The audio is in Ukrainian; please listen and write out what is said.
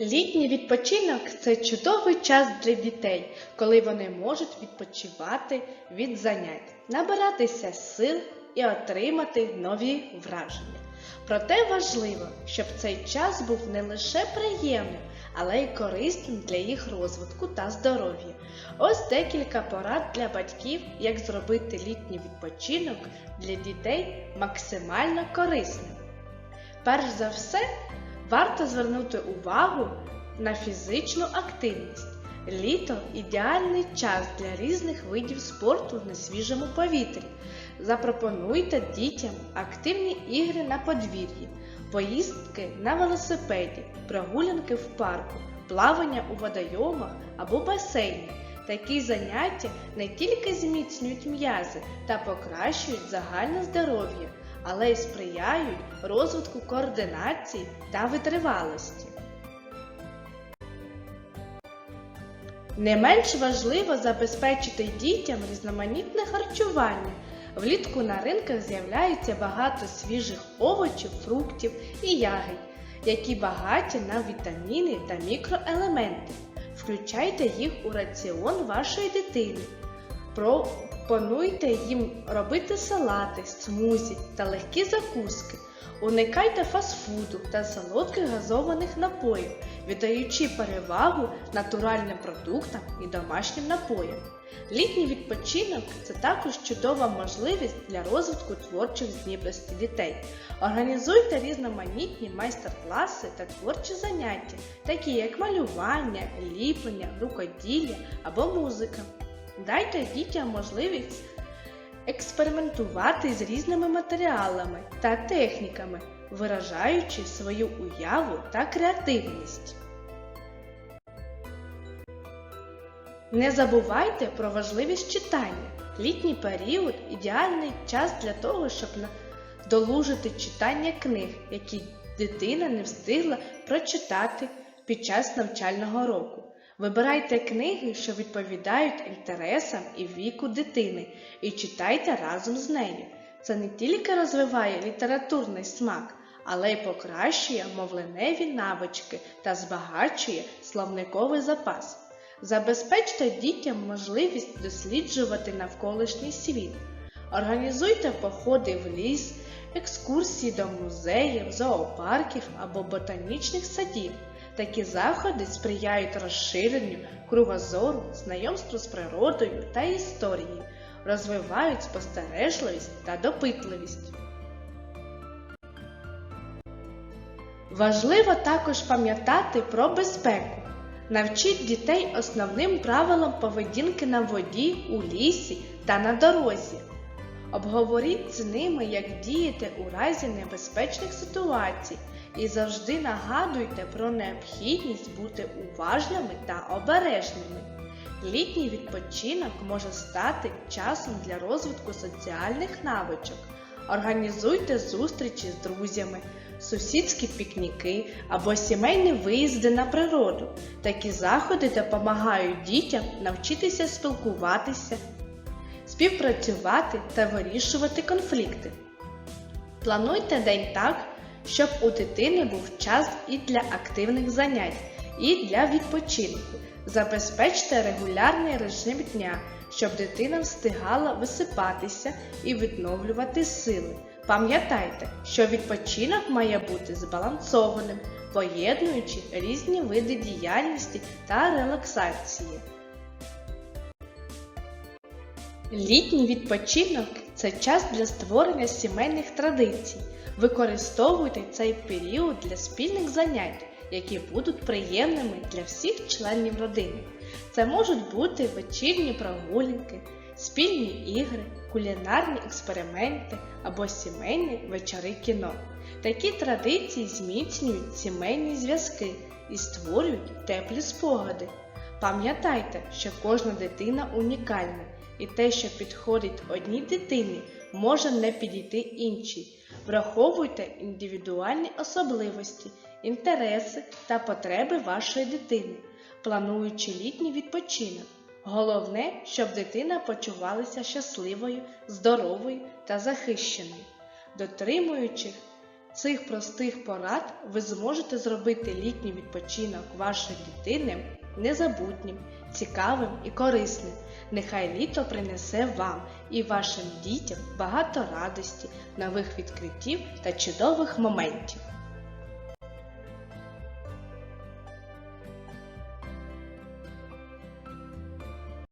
Літній відпочинок це чудовий час для дітей, коли вони можуть відпочивати від занять, набиратися сил і отримати нові враження. Проте важливо, щоб цей час був не лише приємним, але й корисним для їх розвитку та здоров'я. Ось декілька порад для батьків, як зробити літній відпочинок для дітей максимально корисним. Перш за все, варто звернути увагу на фізичну активність. Літо ідеальний час для різних видів спорту на свіжому повітрі. Запропонуйте дітям активні ігри на подвір'ї, поїздки на велосипеді, прогулянки в парку, плавання у водойомах або басейні. Такі заняття не тільки зміцнюють м'язи та покращують загальне здоров'я, але й сприяють розвитку координації та витривалості. Не менш важливо забезпечити дітям різноманітне харчування. Влітку на ринках з'являється багато свіжих овочів, фруктів і ягід, які багаті на вітаміни та мікроелементи. Включайте їх у раціон вашої дитини. Пропонуйте їм робити салати, смузі та легкі закуски. Уникайте фастфуду та солодких газованих напоїв, віддаючи перевагу натуральним продуктам і домашнім напоям. Літній відпочинок це також чудова можливість для розвитку творчих здібностей дітей. Організуйте різноманітні майстер-класи та творчі заняття, такі як малювання, ліплення, рукоділля або музика. Дайте дітям можливість експериментувати з різними матеріалами та техніками, виражаючи свою уяву та креативність. Не забувайте про важливість читання. Літній період ідеальний час для того, щоб долужити читання книг, які дитина не встигла прочитати під час навчального року. Вибирайте книги, що відповідають інтересам і віку дитини, і читайте разом з нею. Це не тільки розвиває літературний смак, але й покращує мовленеві навички та збагачує словниковий запас. Забезпечте дітям можливість досліджувати навколишній світ. Організуйте походи в ліс, екскурсії до музеїв, зоопарків або ботанічних садів. Такі заходи сприяють розширенню кругозору, знайомству з природою та історією, розвивають спостережливість та допитливість. Важливо також пам'ятати про безпеку. Навчіть дітей основним правилам поведінки на воді, у лісі та на дорозі. Обговоріть з ними, як діяти у разі небезпечних ситуацій і завжди нагадуйте про необхідність бути уважними та обережними. Літній відпочинок може стати часом для розвитку соціальних навичок. Організуйте зустрічі з друзями, сусідські пікніки або сімейні виїзди на природу. Такі заходи допомагають дітям навчитися спілкуватися, співпрацювати та вирішувати конфлікти. Плануйте день так, щоб у дитини був час і для активних занять, і для відпочинку. Забезпечте регулярний режим дня, щоб дитина встигала висипатися і відновлювати сили. Пам'ятайте, що відпочинок має бути збалансованим, поєднуючи різні види діяльності та релаксації. Літній відпочинок це час для створення сімейних традицій. Використовуйте цей період для спільних занять, які будуть приємними для всіх членів родини. Це можуть бути вечірні прогулянки, спільні ігри, кулінарні експерименти або сімейні вечори кіно. Такі традиції зміцнюють сімейні зв'язки і створюють теплі спогади. Пам'ятайте, що кожна дитина унікальна, і те, що підходить одній дитині, може не підійти іншій. Враховуйте індивідуальні особливості, інтереси та потреби вашої дитини, плануючи літній відпочинок. Головне, щоб дитина почувалася щасливою, здоровою та захищеною, дотримуючи цих простих порад ви зможете зробити літній відпочинок вашої дитини незабутнім, цікавим і корисним. Нехай літо принесе вам і вашим дітям багато радості, нових відкриттів та чудових моментів.